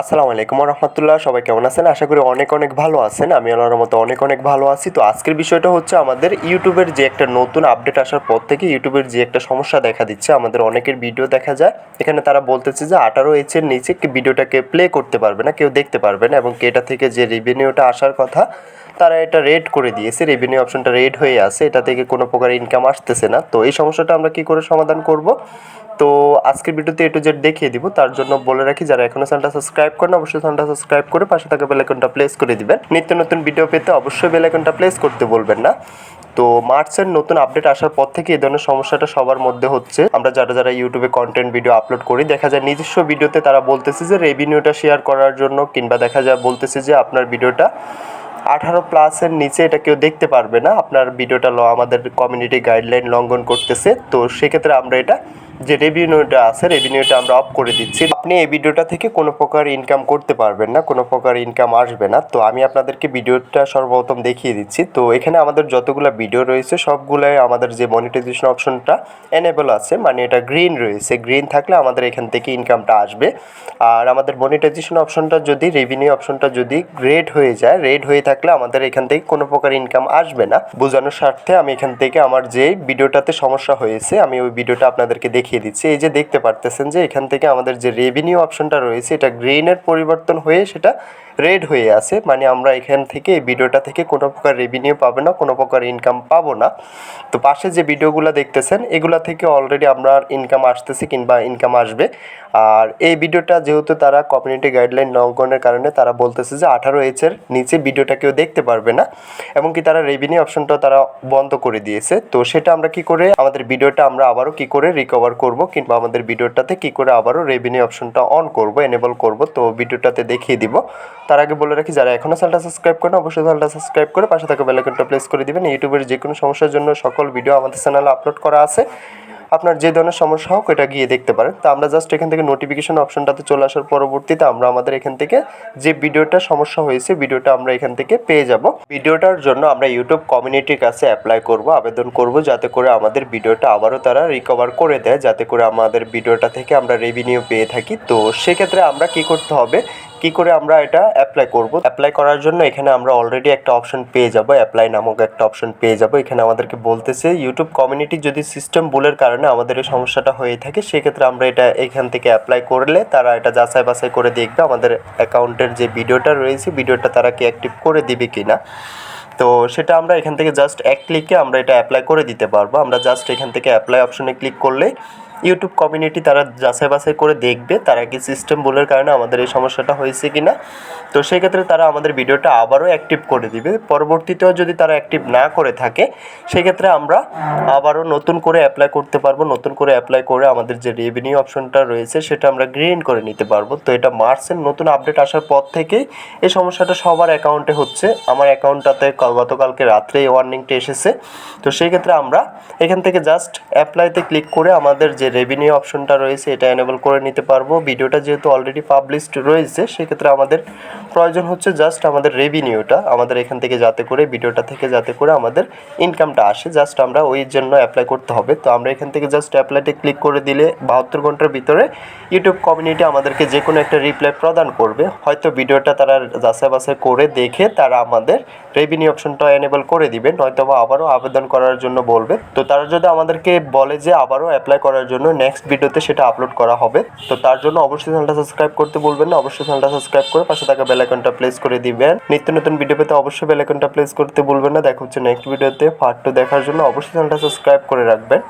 আসসালামু আলাইকুম রহমতুল্লাহ সবাই কেমন আছেন? আশা করি অনেক অনেক ভালো আছেন। আমি আল্লাহর মতো অনেক অনেক ভালো আছি। তো আজকের বিষয়টা হচ্ছে আমাদের ইউটিউবের যে একটা নতুন আপডেট আসার পর থেকে ইউটিউবের যে একটা সমস্যা দেখা দিচ্ছে, আমাদের অনেকের ভিডিও দেখা যায়। এখানে তারা বলতেছে যে আঠারো এইচের নিচে ভিডিওটাকে প্লে করতে পারবে না, কেউ দেখতে পারবে না এবং এটা থেকে যে রেভিনিউটা আসার কথা, তারা এটা রেড করে দিয়েছে। রেভিনিউ অপশনটা রেড হয়ে আছে। এটা থেকে কোনো প্রকার ইনকাম আসতেছে না। তো এই সমস্যাটা আমরা কি করে সমাধান করব? তো আজকের ভিডিওতে এ টু জেড দেখিয়ে দিব। তার জন্য বলে রাখি, যারা এখনও চ্যানেলটা সাবস্ক্রাইব করেন অবশ্যই চ্যানেলটা সাবস্ক্রাইব করে পাশে থাকা বেল আইকনটা প্লেস করে দিবেন। নিত্য নতুন ভিডিও পেতে অবশ্যই বেল আইকনটা প্লেস করতে বলবেন না। তো মার্চের নতুন আপডেট আসার পর থেকে এই ধরনের সমস্যাটা সবার মধ্যে হচ্ছে। আমরা যারা যারা ইউটিউবে কন্টেন্ট ভিডিও আপলোড করি, দেখা যায় নিজস্ব ভিডিওতে তারা বলতেছে যে রেভিনিউটা শেয়ার করার জন্য, কিংবা দেখা যায় বলতেছে যে আপনার ভিডিওটা আঠারো প্লাসের নিচে এটা কেউ দেখতে পারবে না। আপনার ভিডিওটা ল আমাদের কমিউনিটি গাইডলাইন লঙ্ঘন করতেছে। তো সেক্ষেত্রে আমরা এটা যে রেভিনিউটা আছে রেভিনিউটা আমরা অফ করে দিচ্ছি। আপনি এই ভিডিওটা থেকে কোনো প্রকার ইনকাম করতে পারবেন না, কোনো প্রকার ইনকাম আসবে না। তো আমি আপনাদেরকে ভিডিওটা সর্বপ্রথম দেখিয়ে দিচ্ছি। তো এখানে আমাদের যতগুলো ভিডিও রয়েছে, সবগুলাই আমাদের যে মনিটাইজেশন অপশনটা এনেবল আছে মানে এটা গ্রিন রয়েছে। গ্রিন থাকলে আমাদের এখান থেকে ইনকামটা আসবে। আর আমাদের মনিটাইজেশন অপশনটা যদি রেভিনিউ অপশনটা যদি রেড হয়ে যায় রেড হয়ে থাকলে আমাদের এখান থেকে কোনো প্রকার ইনকাম আসবে না। বোঝানোর স্বার্থে আমি এখান থেকে আমার যে ভিডিওটাতে সমস্যা হয়েছে, আমি ওই ভিডিওটা আপনাদেরকে দেখিয়ে দিচ্ছি। এই যে দেখতে পারতেছেন যে এখান থেকে আমাদের যে রেভিনিউ অপশনটা রয়েছে, এটা গ্রিনের পরিবর্তন হয়ে সেটা রেড হয়ে আছে। মানে আমরা এখান থেকে এই ভিডিওটা থেকে কোনো প্রকার রেভিনিউ পাবো না, কোনো প্রকার ইনকাম পাবো না। তো পাশে যে ভিডিওগুলো দেখতেছেন, এগুলা থেকে অলরেডি আমরা ইনকাম আসতেছে কিংবা ইনকাম আসবে। আর এই ভিডিওটা যেহেতু তারা কমিউনিটি গাইডলাইন লঙ্ঘনের কারণে তারা বলতেছে যে আঠারো এইচের নিচে ভিডিওটা কেউ দেখতে পারবে না এবং কি তারা রেভিনিউ অপশনটাও তারা বন্ধ করে দিয়েছে। তো সেটা আমরা কি করে, আমাদের ভিডিওটা আমরা আবারও কি করে রিকভার করব কিংবা আমাদের ভিডিওটাতে কি করে আবারও রেভিনিউ অপশনটা অন করব এনেবল করব, তো ভিডিওটাতে দেখিয়ে দিব। তার আগে বলে রাখি, যারা এখনও চ্যানেলটা সাবস্ক্রাইব করেন, অবশ্যই চ্যানেলটা সাবস্ক্রাইব করে পাশে থাকা বেলাইকনটা প্লেস করে দিবেন। ইউটিউবের যে কোনো সমস্যার জন্য সকল ভিডিও আমাদের চ্যানেলে আপলোড করা আছে। আপনার যে ধরনের সমস্যা হোক এটা গিয়ে দেখতে পারেন। তো আমরা জাস্ট এখান থেকে নোটিফিকেশন অপশনটাতে চলে আসার পরবর্তীতে আমরা আমাদের এখান থেকে যে ভিডিওটা সমস্যা হয়েছে, ভিডিওটা আমরা এখান থেকে পেয়ে যাব। ভিডিওটার জন্য আমরা ইউটিউব কমিউনিটির কাছে অ্যাপ্লাই করব, আবেদন করব, যাতে করে আমাদের ভিডিওটা আবারও তারা রিকভার করে দেয়, যাতে করে আমাদের ভিডিওটা থেকে আমরা রেভিনিউ পেয়ে থাকি। তো সেক্ষেত্রে আমরা কি করতে হবে? কি করে আমরা এটা অ্যাপ্লাই করব? অ্যাপ্লাই করার জন্য এখানে আমরা অলরেডি একটা অপশন পেয়ে যাব অ্যাপ্লাই নামক একটা অপশন পেয়ে যাব। এখানে আমাদেরকে বলতেছে ইউটিউব কমিউনিটি যদি সিস্টেম ভুলের কারণে আমাদের এই সমস্যাটা হয়ে থাকে, সেক্ষেত্রে আমরা এটা এখান থেকে অ্যাপ্লাই করলে তারা এটা যাচাই বাছাই করে দেখবে আমাদের অ্যাকাউন্টের যে ভিডিওটা রয়েছে, ভিডিওটা তারা কি অ্যাক্টিভ করে দিবে কি না তো সেটা আমরা এখান থেকে জাস্ট এক ক্লিকে আমরা এটা অ্যাপ্লাই করে দিতে পারব। আমরা জাস্ট এখান থেকে অ্যাপ্লাই অপশনে ক্লিক করলে ইউটিউব কমিউনিটি তারা যাচাই বাছাই করে দেখবে, তারা কি সিস্টেম ভুলের কারণে আমাদের এই সমস্যাটা হয়েছে কি না তো সেক্ষেত্রে তারা আমাদের ভিডিওটা আবারও অ্যাক্টিভ করে দিবে। পরবর্তীতেও যদি তারা অ্যাক্টিভ না করে থাকে, সেক্ষেত্রে আমরা আবারও নতুন করে অ্যাপ্লাই করতে পারব। নতুন করে অ্যাপ্লাই করে আমাদের যে রেভিনিউ অপশনটা রয়েছে, সেটা আমরা গ্রিন করে নিতে পারব। তো এটা মার্চের নতুন আপডেট আসার পর থেকেই এই সমস্যাটা সবার অ্যাকাউন্টে হচ্ছে। আমার অ্যাকাউন্টটাতে গতকালকে রাত্রে এই ওয়ার্নিংটা এসেছে। তো সেই ক্ষেত্রে আমরা এখান থেকে জাস্ট অ্যাপ্লাইতে ক্লিক করে আমাদের যে রেভিনিউ অপশনটা রয়েছে, এটা এনেবল করে নিতে পারব। ভিডিওটা যেহেতু অলরেডি পাবলিশড রয়েছে, সেক্ষেত্রে আমাদের প্রয়োজন হচ্ছে জাস্ট আমাদের রেভিনিউটা আমাদের এখান থেকে যাতে করে, ভিডিওটা থেকে যাতে করে আমাদের ইনকামটা আসে জাস্ট আমরা ওই জন্য অ্যাপ্লাই করতে হবে। তো আমরা এখান থেকে জাস্ট অ্যাপ্লাইতে ক্লিক করে দিলে বাহাত্তর ঘণ্টার ভিতরে ইউটিউব কমিউনিটি আমাদেরকে যে কোনো একটা রিপ্লাই প্রদান করবে। হয়তো ভিডিওটা তারা যাচাই বাছাই করে দেখে তারা আমাদের রেভিনিউ অপশনটা এনেবল করে দিবে নয়তো আবারও আবেদন করার জন্য বলবে। তো তারা যদি আমাদেরকে বলে যে আবারও অ্যাপ্লাই করার জন্য নেক্সট ভিডিওতে সেটা আপলোড করা হবে। তো তার জন্য অবশ্যই চ্যানেলটা সাবস্ক্রাইব করতে বলবেন না। অবশ্যই চ্যানেলটা সাবস্ক্রাইব করে পাশে থাকা বেল আইকনটা প্লেস করে দিবেন। নিত্য নতুন ভিডিও পেতে অবশ্যই বেল আইকনটা প্লেস করতে বলবেন না। দেখা হচ্ছে নেক্সট ভিডিওতে পার্ট টু দেখার জন্য। অবশ্যই চ্যানেলটা সাবস্ক্রাইব করে রাখবেন।